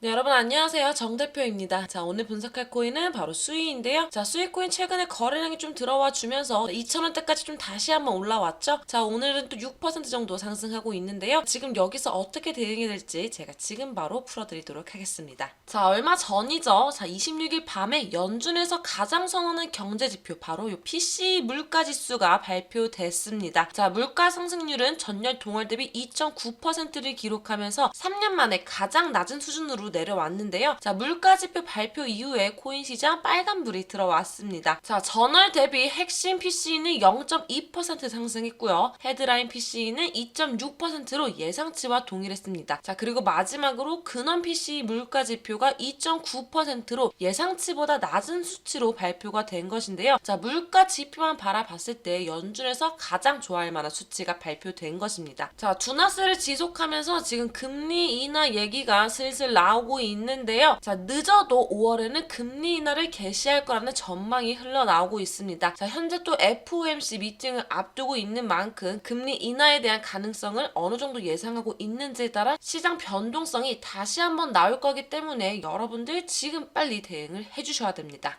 네, 여러분 안녕하세요. 정 대표입니다. 자, 오늘 분석할 코인은 바로 수이인데요. 자, 수이 코인 최근에 거래량이 좀 들어와 주면서 2,000원대까지 좀 다시 한번 올라왔죠. 자, 오늘은 또 6% 정도 상승하고 있는데요. 지금 여기서 어떻게 대응이 될지 제가 지금 바로 풀어드리도록 하겠습니다. 자, 얼마 전이죠. 자, 26일 밤에 연준에서 가장 선호하는 경제 지표 바로 요 PC 물가 지수가 발표됐습니다. 자, 물가 상승률은 전년 동월 대비 2.9%를 기록하면서 3년 만에 가장 낮은 수준으로 내려왔는데요. 자, 물가 지표 발표 이후에 코인 시장 빨간불이 들어왔습니다. 자, 전월 대비 핵심 PC는 0.2% 상승했고요. 헤드라인 PC는 2.6%로 예상치와 동일했습니다. 자, 그리고 마지막으로 근원 PC 물가 지표가 2.9%로 예상치보다 낮은 수치로 발표가 된 것인데요. 자, 물가 지표만 바라봤을 때 연준에서 가장 좋아할 만한 수치가 발표된 것입니다. 자, 두나스를 지속하면서 지금 금리 인하 얘기가 슬슬 나오 고 있는데요. 자, 늦어도 5월에는 금리 인하를 개시할 거라는 전망이 흘러나오고 있습니다. 자, 현재 또 FOMC 미팅을 앞두고 있는 만큼 금리 인하에 대한 가능성을 어느 정도 예상하고 있는지에 따라 시장 변동성이 다시 한번 나올 거기 때문에 여러분들 지금 빨리 대응을 해주셔야 됩니다.